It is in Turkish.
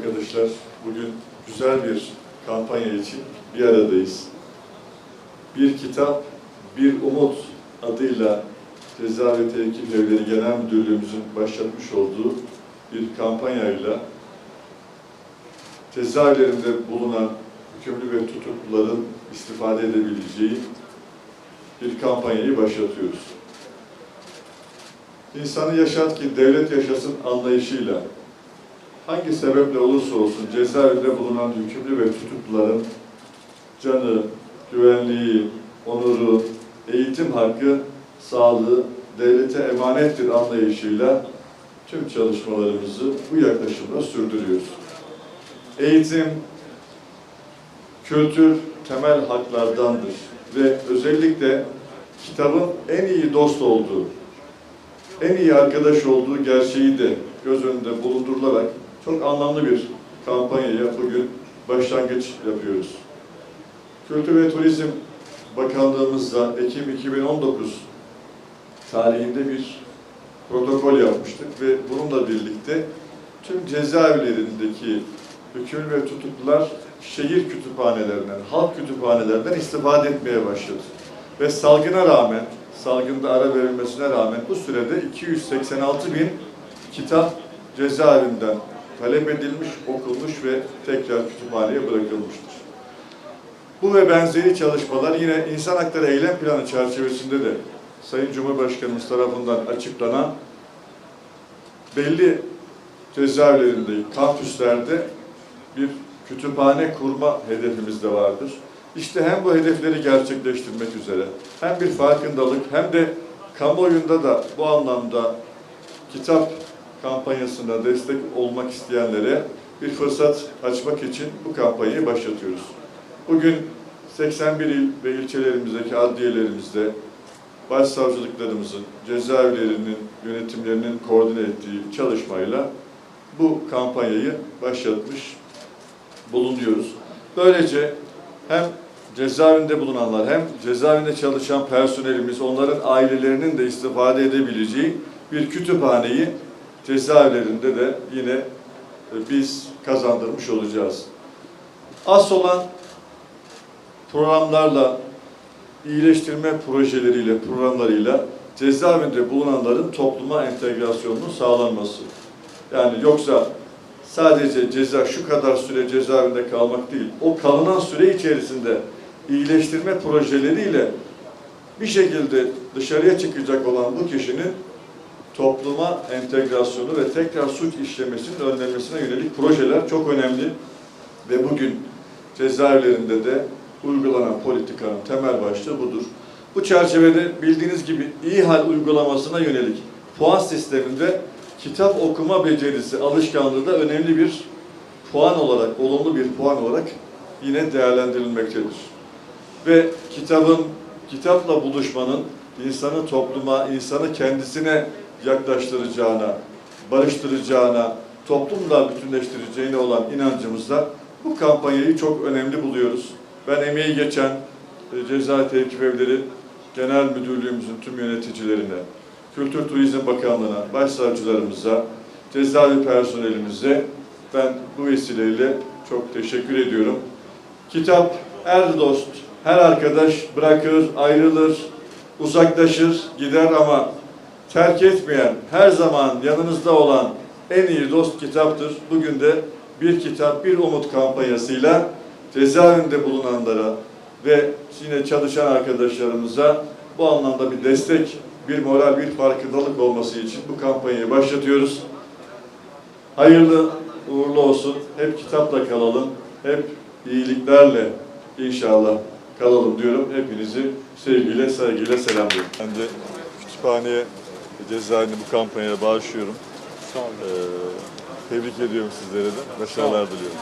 arkadaşlar, bugün güzel bir kampanya için bir aradayız. Bir kitap, bir umut adıyla Ceza ve Tevkif Evleri Genel Müdürlüğümüzün başlatmış olduğu bir kampanyayla cezaevlerinde bulunan hükümlü ve tutukluların istifade edebileceği bir kampanyayı başlatıyoruz. İnsanı yaşat ki devlet yaşasın anlayışıyla hangi sebeple olursa olsun cezaevinde bulunan hükümlü ve tutukluların canı, güvenliği, onuru, eğitim hakkı, sağlığı devlete emanettir anlayışıyla tüm çalışmalarımızı bu yaklaşımla sürdürüyoruz. Eğitim, kültür temel haklardandır ve özellikle kitabın en iyi dost olduğu, en iyi arkadaş olduğu gerçeği de göz önünde bulundurularak çok anlamlı bir kampanyaya bugün başlangıç yapıyoruz. Kültür ve Turizm Bakanlığımızla Ekim 2019 tarihinde bir protokol yapmıştık ve bununla birlikte tüm cezaevlerindeki hükümlü ve tutuklular şehir kütüphanelerinden, halk kütüphanelerinden istifade etmeye başladı. Ve salgına rağmen, salgında ara verilmesine rağmen bu sürede 286 bin kitap cezaevinden talep edilmiş, okunmuş ve tekrar kütüphaneye bırakılmıştır. Bu ve benzeri çalışmalar yine insan hakları eylem planı çerçevesinde de Sayın Cumhurbaşkanımız tarafından açıklanan belli cezaevlerinde, kampüslerde bir kütüphane kurma hedefimiz de vardır. İşte hem bu hedefleri gerçekleştirmek üzere hem bir farkındalık hem de kamuoyunda da bu anlamda kitap kampanyasına destek olmak isteyenlere bir fırsat açmak için bu kampanyayı başlatıyoruz. Bugün 81 il ve ilçelerimizdeki adliyelerimizde başsavcılıklarımızın, cezaevlerinin yönetimlerinin koordine ettiği çalışmayla bu kampanyayı başlatmış bulunuyoruz. Böylece hem cezaevinde bulunanlar hem cezaevinde çalışan personelimiz, onların ailelerinin de istifade edebileceği bir kütüphaneyi cezaevlerinde de yine e, biz kazandırmış olacağız. Az olan programlarla, iyileştirme projeleriyle, programlarıyla cezaevinde bulunanların topluma entegrasyonunun sağlanması. Yani yoksa sadece ceza şu kadar süre cezaevinde kalmak değil, o kalınan süre içerisinde iyileştirme projeleriyle bir şekilde dışarıya çıkacak olan bu kişinin topluma entegrasyonu ve tekrar suç işlemesinin önlenmesine yönelik projeler çok önemli ve bugün cezaevlerinde de uygulanan politikanın temel başlığı budur. Bu çerçevede bildiğiniz gibi iyi hal uygulamasına yönelik puan sisteminde kitap okuma becerisi, alışkanlığı da önemli bir puan olarak, olumlu bir puan olarak yine değerlendirilmektedir. Ve kitabın, kitapla buluşmanın insanı topluma, insanı kendisine yaklaştıracağına, barıştıracağına, toplumla bütünleştireceğine olan inancımızda bu kampanyayı çok önemli buluyoruz. Ben emeği geçen e, Ceza Tevkif Evleri Genel Müdürlüğümüzün tüm yöneticilerine, Kültür Turizm Bakanlığı'na, başsavcılarımıza, cezaevi personelimize ben bu vesileyle çok teşekkür ediyorum. Kitap her dost, her arkadaş bırakır, ayrılır, uzaklaşır, gider ama terk etmeyen, her zaman yanınızda olan en iyi dost kitaptır. Bugün de bir kitap, bir umut kampanyasıyla cezaevinde bulunanlara ve yine çalışan arkadaşlarımıza bu anlamda bir destek, bir moral, bir farkındalık olması için bu kampanyayı başlatıyoruz. Hayırlı, uğurlu olsun. Hep kitapla kalalım. Hep iyiliklerle inşallah kalalım diyorum. Hepinizi sevgiyle, saygıyla selamlıyorum. Ben de kütüphaneye, cezaevine bu kampanyaya bağışlıyorum. Sağ olun. Ee, tebrik ediyorum sizlere de. Başarılar diliyorum.